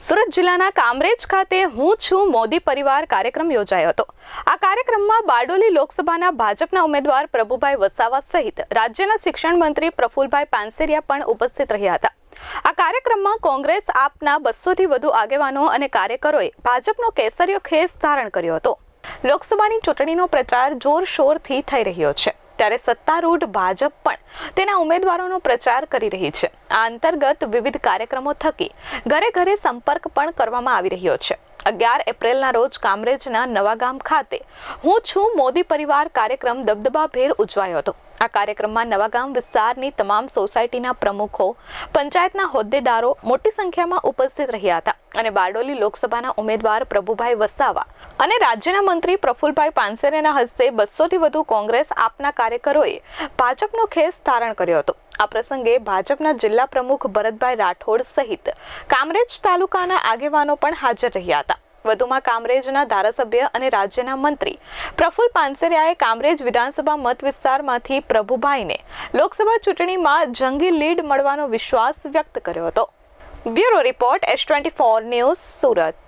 સુરત જિલ્લાના કામરેજ ખાતે હું છું મોદી પરિવાર કાર્યક્રમ યોજાયો હતો. આ કાર્યક્રમમાં બારડોલી લોકસભાના ભાજપના ઉમેદવાર પ્રભુભાઈ વસાવા સહિત રાજ્યના શિક્ષણ મંત્રી પ્રફુલભાઈ પાનસેરિયા પણ ઉપસ્થિત રહ્યા હતા. આ કાર્યક્રમમાં કોંગ્રેસ આપના બસોથી વધુ આગેવાનો અને કાર્યકરોએ ભાજપનો કેસરીયો ખેસ ધારણ કર્યો હતો. લોકસભાની ચૂંટણીનો પ્રચાર જોરશોરથી થઈ રહ્યો છે. ત્યારે સત્તારૂઢ ભાજપ પણ તેના ઉમેદવારોનો પ્રચાર કરી રહી છે. આ અંતર્ગત વિવિધ કાર્યક્રમો થકી ઘરે ઘરે સંપર્ક પણ કરવામાં આવી રહ્યો છે. અગિયાર એપ્રિલના રોજ કામરેજના નવાગામ ખાતે હું છું મોદી પરિવાર કાર્યક્રમ દબદબાભેર ઉજવાયો હતો. આ કાર્યક્રમમાં નવાગામ વિસ્તારની તમામ સોસાયટીના પ્રમુખો, પંચાયતના હોદ્દેદારો મોટી સંખ્યામાં ઉપસ્થિત રહ્યા હતા અને બારડોલી લોકસભાના ઉમેદવાર પ્રભુભાઈ વસાવા અને રાજ્યના મંત્રી પ્રફુલભાઈ પાનસેરેના હસ્તે બસોથી વધુ કોંગ્રેસ આપના કાર્યકરોએ ભાજપનો ખેસ ધારણ કર્યો હતો. આ પ્રસંગે ભાજપના જિલ્લા પ્રમુખ ભરતભાઈ રાઠોડ સહિત કામરેજ તાલુકાના આગેવાનો પણ હાજર રહ્યા હતા. વધુમાં કામરેજના ધારાસભ્ય અને રાજ્યના મંત્રી પ્રફુલ પાનસેરિયાએ કામરેજ વિધાનસભા મત વિસ્તારમાંથી પ્રભુભાઈને લોકસભા ચૂંટણીમાં જંગી લીડ મળવાનો વિશ્વાસ વ્યક્ત કર્યો હતો. Bureau report S twenty four news Surat.